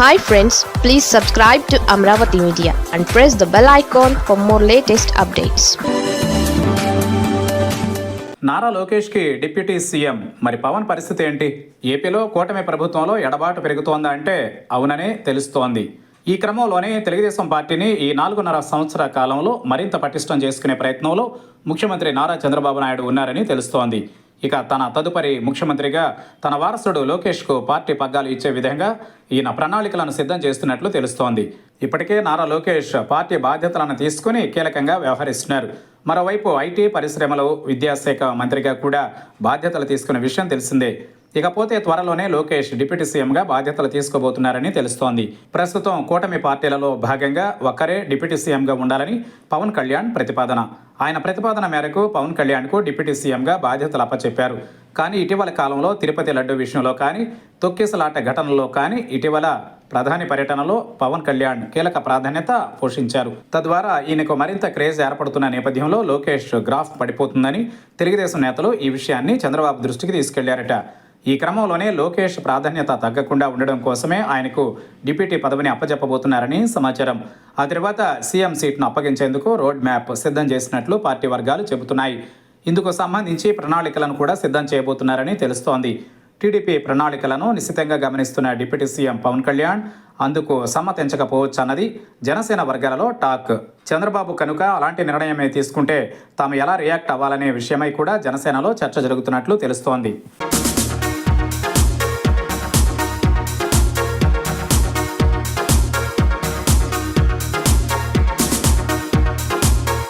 Hi friends please subscribe to Amaravati media and press the bell icon for more latest updates Nara లోకేష్కి deputy CM. మరి పవన్ పరిస్థితి ఏంటి? ఏపీలో కూటమి ప్రభుత్వంలో ఎడబాటు పెరుగుతోందా అంటే అవుననే తెలుస్తోంది. ఈ క్రమంలోనే తెలుగుదేశం పార్టీని ఈ నాలుగున్నర సంవత్సర కాలంలో మరింత పటిష్టం చేసుకునే ప్రయత్నంలో ముఖ్యమంత్రి నారా చంద్రబాబు నాయుడు ఉన్నారని తెలుస్తోంది. ఇక తన తదుపరి ముఖ్యమంత్రిగా తన వారసుడు లోకేష్కు పార్టీ పగ్గాలు ఇచ్చే విధంగా ఈయన ప్రణాళికలను సిద్ధం చేస్తున్నట్లు తెలుస్తోంది. ఇప్పటికే నారా లోకేష్ పార్టీ బాధ్యతలను తీసుకుని కీలకంగా వ్యవహరిస్తున్నారు. మరోవైపు ఐటీ పరిశ్రమలు విద్యాశాఖ మంత్రిగా కూడా బాధ్యతలు తీసుకున్న విషయం తెలిసిందే. ఇకపోతే త్వరలోనే లోకేష్ డిప్యూటీ సీఎంగా బాధ్యతలు తీసుకోబోతున్నారని తెలుస్తోంది. ప్రస్తుతం కూటమి పార్టీలలో భాగంగా ఒక్కరే డిప్యూటీ సీఎంగా ఉండాలని పవన్ కళ్యాణ్ ప్రతిపాదన. ఆయన ప్రతిపాదన మేరకు పవన్ కళ్యాణ్కు డిప్యూటీ సీఎంగా బాధ్యతలు అప్పచెప్పారు. కానీ ఇటీవల కాలంలో తిరుపతి లడ్డు విషయంలో కానీ తొక్కిసలాట ఘటనలో కానీ ఇటీవల ప్రధాని పర్యటనలో పవన్ కళ్యాణ్ కీలక ప్రాధాన్యత పోషించారు. తద్వారా ఈయనకు మరింత క్రేజ్ ఏర్పడుతున్న నేపథ్యంలో లోకేష్ గ్రాఫ్ పడిపోతుందని తెలుగుదేశం నేతలు ఈ విషయాన్ని చంద్రబాబు దృష్టికి తీసుకెళ్ళారట. ఈ క్రమంలోనే లోకేష్ ప్రాధాన్యత తగ్గకుండా ఉండడం కోసమే ఆయనకు డిప్యూటీ పదవిని అప్పజెప్పబోతున్నారని సమాచారం. ఆ తర్వాత సీఎం సీట్ను అప్పగించేందుకు రోడ్ మ్యాప్ సిద్ధం చేసినట్లు పార్టీ వర్గాలు చెబుతున్నాయి. ఇందుకు సంబంధించి ప్రణాళికలను కూడా సిద్ధం చేయబోతున్నారని తెలుస్తోంది. టీడీపీ ప్రణాళికలను నిశ్చితంగా గమనిస్తున్న డిప్యూటీ సీఎం పవన్ కళ్యాణ్ అందుకు సమ్మతించకపోవచ్చు అన్నది జనసేన వర్గాలలో టాక్. చంద్రబాబు కనుక అలాంటి నిర్ణయమే తీసుకుంటే తాము ఎలా రియాక్ట్ అవ్వాలనే విషయమై కూడా జనసేనలో చర్చ జరుగుతున్నట్లు తెలుస్తోంది.